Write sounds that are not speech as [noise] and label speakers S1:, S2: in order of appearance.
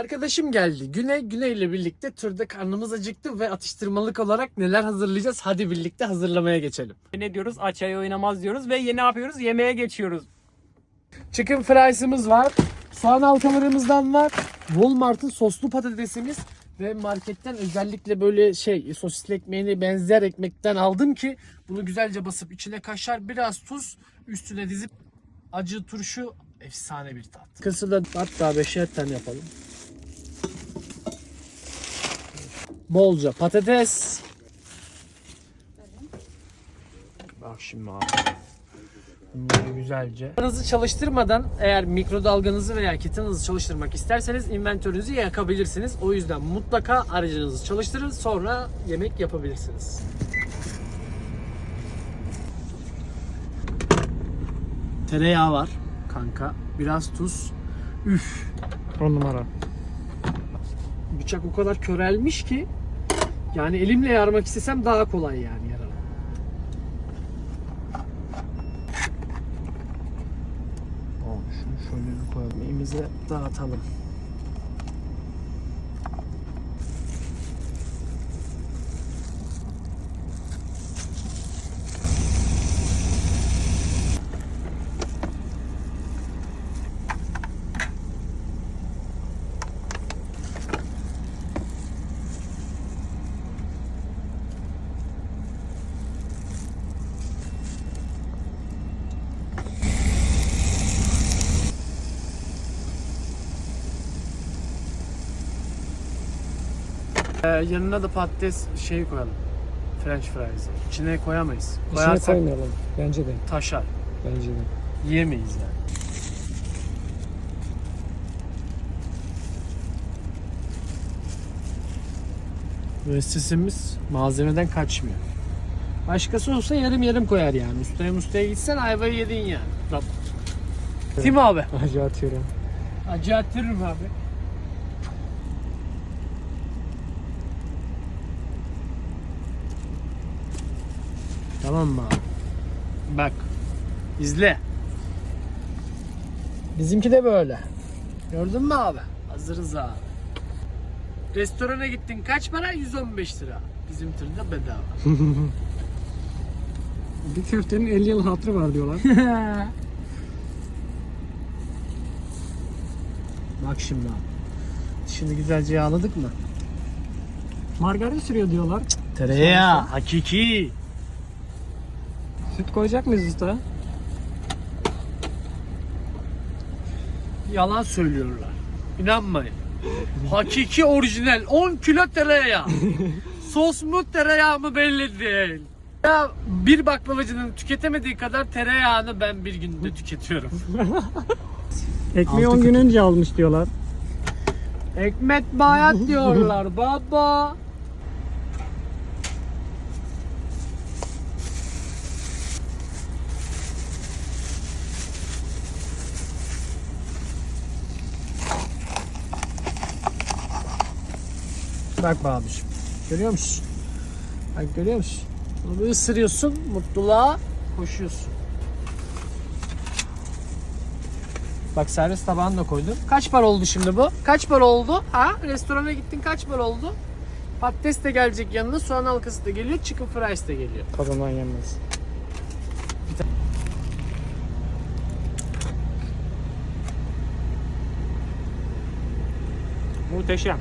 S1: Arkadaşım geldi. Güney, Güney ile birlikte turda karnımız acıktı ve atıştırmalık olarak neler hazırlayacağız? Hadi birlikte hazırlamaya geçelim.
S2: Ne diyoruz? Aç ay oynamaz diyoruz ve ne yapıyoruz? Yemeğe geçiyoruz.
S1: Chicken fries'ımız var. Soğan halkalarımızdan var. Walmart'ın soslu patatesimiz ve marketten özellikle böyle şey sosisli ekmeğine benzer ekmekten aldım ki bunu güzelce basıp içine kaşar biraz tuz üstüne dizip acı turşu efsane bir tat. Kısı da hatta beşer tane yapalım. Bolca patates. Bak şimdi abi. Bunları güzelce. Hızı çalıştırmadan eğer mikrodalganızı veya kettle'ınızı çalıştırmak isterseniz inventörünüzü yakabilirsiniz. O yüzden mutlaka aracınızı çalıştırın sonra yemek yapabilirsiniz. Tereyağı var kanka. Biraz tuz. Üf.
S2: 10 numara.
S1: Bıçak o kadar körelmiş ki yani elimle yarmak istesem daha kolay yani yarar. Şunu şöyle bir koyalım. Elimize dağıtalım. Ee, yanına da patates şey koyalım. French fries. İçine koyamayız.
S3: İçine
S1: Koyarsak
S3: koymayalım. Bence de.
S1: taşar.
S3: Bence de.
S1: Yiyemeyiz yani. Müessesemiz malzemeden kaçmıyor. Başkası olsa yarım yarım koyar yani. Ustaya mustaya gitsen ayvayı yedin yani. Değil mi abi?
S3: Acı atıyorum.
S1: Acı attırırım abi. Tamam mı abi? Bak. izle. Bizimki de böyle. Gördün mü abi? Hazırız abi. Restorana gittin kaç para? 115 lira. Bizim tırda bedava. [laughs]
S3: Bir köftenin 50 yıl hatırı var diyorlar. [laughs]
S1: Bak şimdi abi. Şimdi güzelce yağladık mı?
S3: Margarin sürüyor diyorlar.
S1: Tereyağı hakiki.
S3: Süt koyacak mıyız usta?
S1: Yalan söylüyorlar. İnanmayın. Hakiki orijinal 10 kilo tereyağı. [laughs] Sos mu tereyağı mı belli değil. Ya bir baklavacının tüketemediği kadar tereyağını ben bir günde tüketiyorum. [laughs]
S3: Ekmeği
S1: Altı
S3: 10 gün önce almış diyorlar.
S1: Ekmek bayat diyorlar baba. Bak be abiciğim. Görüyor musun? Bak görüyor musun? Bunu bir ısırıyorsun, mutluluğa koşuyorsun. Bak servis tabağını da koydum. Kaç para oldu şimdi bu? Kaç para oldu? Ha? Restorana gittin kaç para oldu? Patates de gelecek yanına, soğan halkası da geliyor, chicken fries de geliyor.
S3: Tadından yenmez. Muhteşem.